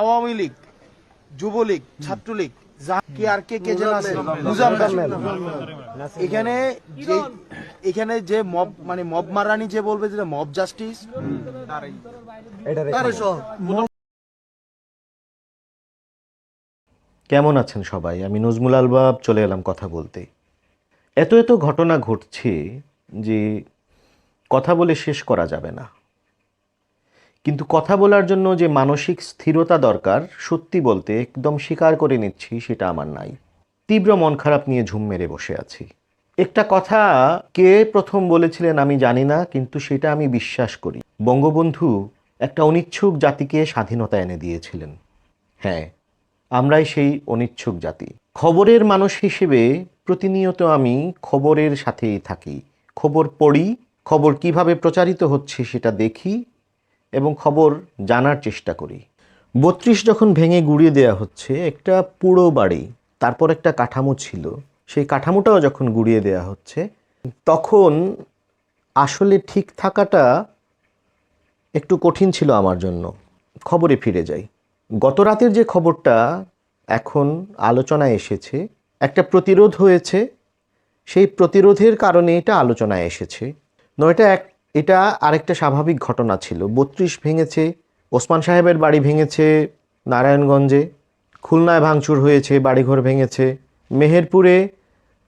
আওয়ামী লীগ যুবলীগ ছাত্রলীগ কে আর কে কে যেন আছে এখানে যে এখানে যে মব মানে মব মারানি যে বলবে যে মব জাস্টিস? কেমন আছেন সবাই? আমি নজমুল আলবাব চলে এলাম কথা বলতে। এত এত ঘটনা ঘটছে যে কথা বলে শেষ করা যাবে না। কিন্তু কথা বলার জন্য যে মানসিক স্থিরতা দরকার, সত্যি বলতে একদম স্বীকার করে নিচ্ছি সেটা আমার নাই। তীব্র মন খারাপ নিয়ে ঝুম মেরে বসে আছি। একটা কথা কে প্রথম বলেছিলেন আমি জানি না, কিন্তু সেটা আমি বিশ্বাস করি। বঙ্গবন্ধু একটা অনিচ্ছুক জাতিকে স্বাধীনতা এনে দিয়েছিলেন। হ্যাঁ আমরাই সেই অনিচ্ছুক জাতি। খবরের মানুষ হিসেবে প্রতিনিয়ত আমি খবরের সাথেই থাকি। খবর পড়ি, খবর কীভাবে প্রচারিত হচ্ছে সেটা দেখি এবং খবর জানার চেষ্টা করি। বত্রিশ যখন ভেঙে গুড়িয়ে দেওয়া হচ্ছে, একটা পুরো বাড়ি, তারপর একটা কাঠামো ছিল, সেই কাঠামোটাও যখন গুড়িয়ে দেওয়া হচ্ছে, তখন আসলে ঠিক থাকাটা একটু কঠিন ছিল আমার জন্য। খবরে ফিরে যাই। গত রাতের যে খবরটা এখন আলোচনায় এসেছে, একটা প্রতিরোধ হয়েছে, সেই প্রতিরোধের কারণে এটা আলোচনায় এসেছে। নয়টা এক এটা আরেকটা স্বাভাবিক ঘটনা ছিল। বত্রিশ ভেঙেছে, ওসমান সাহেবের বাড়ি ভেঙেছে, নারায়ণগঞ্জে, খুলনায় ভাঙচুর হয়েছে, বাড়িঘর ভেঙেছে। মেহেরপুরে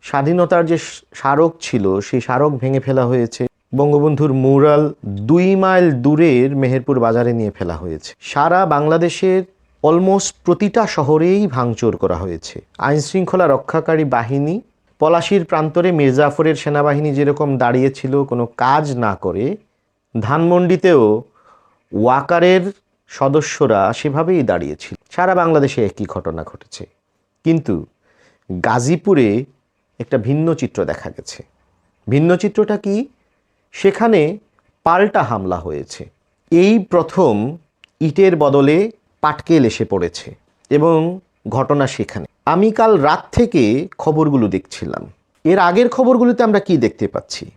স্বাধীনতার যে স্মারক ছিল, সেই স্মারক ভেঙে ফেলা হয়েছে। বঙ্গবন্ধুর মুরাল দুই মাইল দূরের মেহেরপুর বাজারে নিয়ে ফেলা হয়েছে। সারা বাংলাদেশের অলমোস্ট প্রতিটা শহরেই ভাঙচুর করা হয়েছে। আইনশৃঙ্খলা রক্ষাকারী বাহিনী পলাশির প্রান্তরে মির্জাফরের সেনাবাহিনী যেরকম দাঁড়িয়েছিল কোনো কাজ না করে, ধানমন্ডিতেও ওয়াকারের সদস্যরা সেভাবেই দাঁড়িয়েছিল। সারা বাংলাদেশে একই ঘটনা ঘটেছে। কিন্তু গাজীপুরে একটা ভিন্ন চিত্র দেখা গেছে। ভিন্ন চিত্রটা কি? সেখানে পাল্টা হামলা হয়েছে। এই প্রথম ইটের বদলে পাটকেল এসে পড়েছে এবং ঘটনা সেখানে। আমি কাল রাত থেকে খবরগুলো দেখছিলাম। এর আগের খবরগুলোতে আমরা কি দেখতে পাচ্ছি?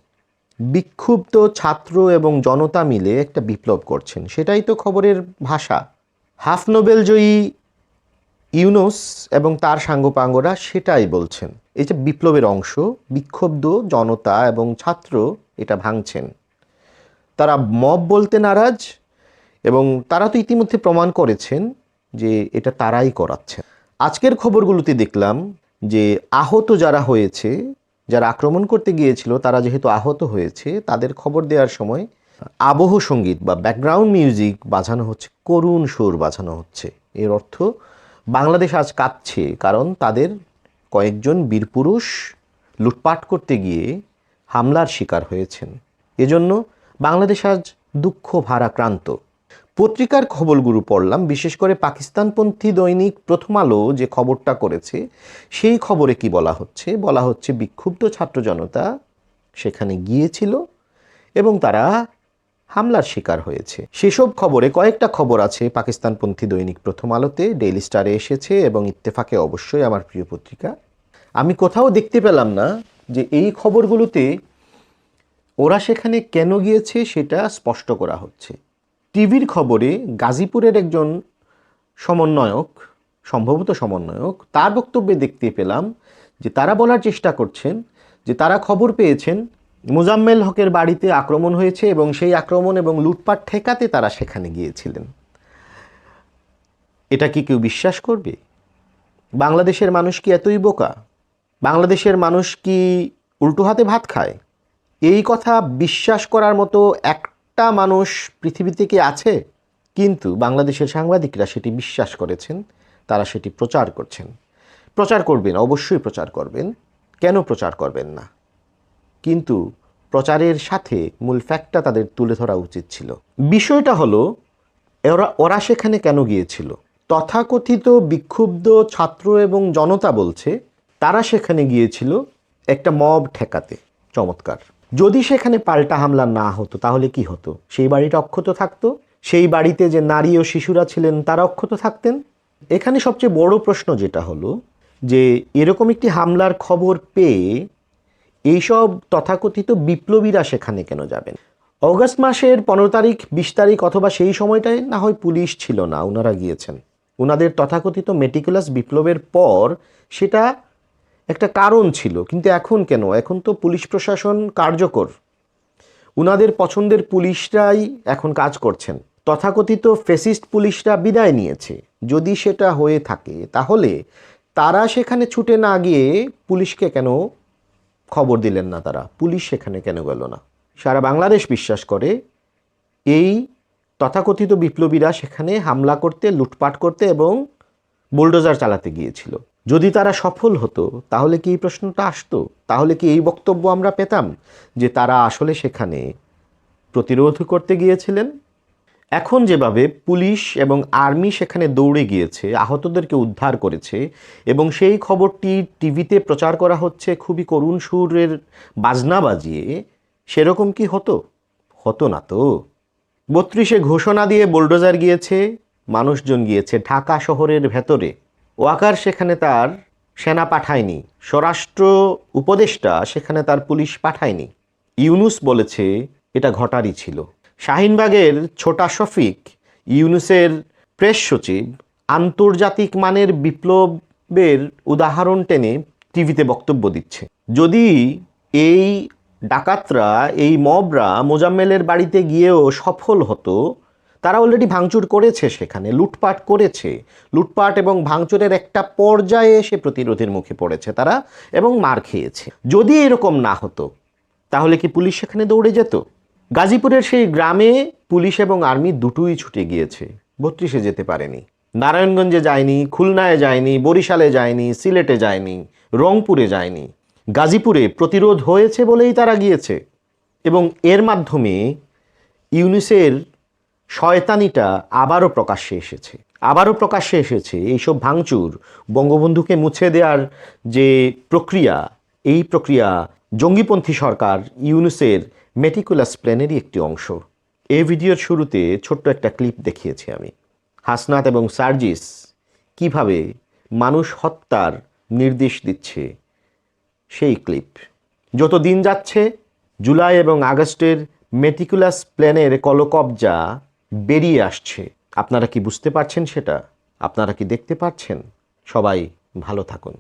বিক্ষুব্ধ ছাত্র এবং জনতা মিলে একটা বিপ্লব করছেন। সেটাই তো খবরের ভাষা। হাফ নোবেল জয়ী ইউনুস এবং তার সাঙ্গপাঙ্গরা সেটাই বলছেন। এই যে বিপ্লবের অংশ, বিক্ষুব্ধ জনতা এবং ছাত্র এটা ভাঙছেন। তারা মব বলতে নারাজ এবং তারা তো ইতিমধ্যে প্রমাণ করেছেন যে এটা তারাই করাচ্ছেন। আজকের খবরগুলোতে দেখলাম যে আহত যারা হয়েছে, যারা আক্রমণ করতে গিয়েছিল, তারা যেহেতু আহত হয়েছে, তাদের খবর দেওয়ার সময় আবহ সংগীত বা ব্যাকগ্রাউন্ড মিউজিক বাজানো হচ্ছে, করুণ সুর বাজানো হচ্ছে। এর অর্থ বাংলাদেশ আজ কাঁদছে, কারণ তাদের কয়েকজন বীরপুরুষ লুটপাট করতে গিয়ে হামলার শিকার হয়েছেন। এজন্য বাংলাদেশ আজ দুঃখ ভারাক্রান্ত। পত্রিকার খবরগুলো পড়লাম, বিশেষ করে পাকিস্তানপন্থী দৈনিক প্রথম আলো যে খবরটা করেছে, সেই খবরে কি বলা হচ্ছে? বলা হচ্ছে, বিক্ষুব্ধ ছাত্র জনতা সেখানে গিয়েছিল এবং তারা হামলার শিকার হয়েছে। সেসব খবরে কয়েকটা খবর আছে পাকিস্তানপন্থী দৈনিক প্রথম আলোতে ডেইলি স্টারে এসেছে এবং ইত্তেফাকে অবশ্যই আমার প্রিয় পত্রিকা। আমি কোথাও দেখতে পেলাম না যে এই খবরগুলোতে ওরা সেখানে কেন গিয়েছে সেটা স্পষ্ট করা হচ্ছে। টিভির খবরে গাজীপুরের একজন সমন্বয়ক, সম্ভবত সমন্বয়ক, তার বক্তব্যে দেখতে পেলাম যে তারা বলার চেষ্টা করছেন যে তারা খবর পেয়েছেন, মোজাম্মেল হকের বাড়িতে আক্রমণ হয়েছে এবং সেই আক্রমণ এবং লুটপাট ঠেকাতে তারা সেখানে গিয়েছিলেন। এটা কি কেউ বিশ্বাস করবে? বাংলাদেশের মানুষ কি এতই বোকা? বাংলাদেশের মানুষ কি উল্টো হাতে ভাত খায়? এই কথা বিশ্বাস করার মতো একটা মানুষ পৃথিবীতে কি আছে, কিন্তু বাংলাদেশের সাংবাদিকরা সেটি বিশ্বাস করেছেন, তারা সেটি প্রচার করছেন। প্রচার করবেন, অবশ্যই প্রচার করবেন। কেন প্রচার করবেন না? কিন্তু প্রচারের সাথে মূল ফ্যাক্টটা তাদের তুলে ধরা উচিত ছিল। বিষয়টা হলো ওরা ওরা সেখানে কেন গিয়েছিল? তথাকথিত বিক্ষুব্ধ ছাত্র এবং জনতা বলছে, তারা সেখানে গিয়েছিল একটা মব ঠেকাতে। চমৎকার। যদি সেখানে পাল্টা হামলা না হতো, তাহলে কি হতো? সেই বাড়িটা অক্ষত থাকতো? সেই বাড়িতে যে নারী ও শিশুরা ছিলেন, তারা অক্ষত থাকতেন? এখানে সবচেয়ে বড় প্রশ্ন যেটা হলো যে, এরকম একটি হামলার খবর পেয়ে এইসব তথাকথিত বিপ্লবীরা সেখানে কেন যাবেন? অগস্ট মাসের পনেরো তারিখ, বিশ তারিখ অথবা সেই সময়টায় না হয় পুলিশ ছিল না ওনারা গিয়েছেন। ওনাদের তথাকথিত মেটিকুলাস বিপ্লবের পর সেটা একটা কারণ ছিল, কিন্তু এখন কেন? এখন তো পুলিশ প্রশাসন কার্যকর। উনাদের পছন্দের পুলিশরাই এখন কাজ করছেন। তথাকথিত ফেসিস্ট পুলিশরা বিদায় নিয়েছে। যদি সেটা হয়ে থাকে, তাহলে তারা সেখানে ছুটে না গিয়ে পুলিশকে কেন খবর দিলেন না তারা? পুলিশ সেখানে কেন গেল না? সারা বাংলাদেশ বিশ্বাস করে, এই তথাকথিত বিপ্লবীরা সেখানে হামলা করতে, লুটপাট করতে এবং বুলডোজার চালাতে গিয়েছিল। যদি তারা সফল হতো, তাহলে কি এই প্রশ্নটা আসতো? তাহলে কি এই বক্তব্য আমরা পেতাম যে তারা আসলে সেখানে প্রতিরোধ করতে গিয়েছিলেন? এখন যেভাবে পুলিশ এবং আর্মি সেখানে দৌড়ে গিয়েছে, আহতদেরকে উদ্ধার করেছে এবং সেই খবরটি টিভিতে প্রচার করা হচ্ছে, খুবই করুণ সুরের বাজনা বাজিয়ে, সেরকম কি হতো? হতো না তো। বত্রিশে ঘোষণা দিয়ে বোলডোজার গিয়েছে, মানুষজন গিয়েছে ঢাকা শহরের ভেতরে। ওয়াকার সেখানে তার সেনা পাঠায়নি। স্বরাষ্ট্র উপদেষ্টা সেখানে তার পুলিশ পাঠায়নি। ইউনুস বলেছে এটা ঘটারই ছিল। শাহিনবাগের ছোটা শফিক, ইউনুসের প্রেস সচিব, আন্তর্জাতিক মানের বিপ্লবের উদাহরণ টেনে টিভিতে বক্তব্য দিচ্ছে। যদি এই ডাকাতরা, এই মবরা মোজাম্মেলের বাড়িতে গিয়েও সফল হতো তারা অলরেডি ভাঙচুর করেছে সেখানে, লুটপাট করেছে। লুটপাট এবং ভাঙচুরের একটা পর্যায়ে এসে প্রতিরোধের মুখে পড়েছে তারা এবং মার খেয়েছে। যদি এরকম না হতো, তাহলে কি পুলিশ সেখানে দৌড়ে যেত? গাজীপুরের সেই গ্রামে পুলিশ এবং আর্মি দুটোই ছুটে গিয়েছে। বত্রিশে যেতে পারেনি। নারায়ণগঞ্জে যায়নি, খুলনায় যায়নি, বরিশালে যায়নি, সিলেটে যায়নি, রংপুরে যায়নি। গাজীপুরে প্রতিরোধ হয়েছে বলেই তারা গিয়েছে। এবং এর মাধ্যমে ইউনিসের শয়তানিটা আবারও প্রকাশ্যে এসেছে। আবারও প্রকাশ্যে এসেছে এইসব ভাঙচুর, বঙ্গবন্ধুকে মুছে দেওয়ার যে প্রক্রিয়া, এই প্রক্রিয়া জঙ্গিপন্থী সরকার ইউনুসের মেটিকুলাস প্ল্যানেরই একটি অংশ। এই ভিডিওর শুরুতে ছোট্ট একটা ক্লিপ দেখিয়েছি আমি। হাসনাত এবং সার্জিস কীভাবে মানুষ হত্যার নির্দেশ দিচ্ছে সেই ক্লিপ। যত দিন যাচ্ছে, জুলাই এবং আগস্টের মেটিকুলাস প্ল্যানের কলকবজা বেরিয়ে আসছে। আপনারা কি বুঝতে পারছেন সেটা? আপনারা কি দেখতে পাচ্ছেন সবাই ভালো থাকুন।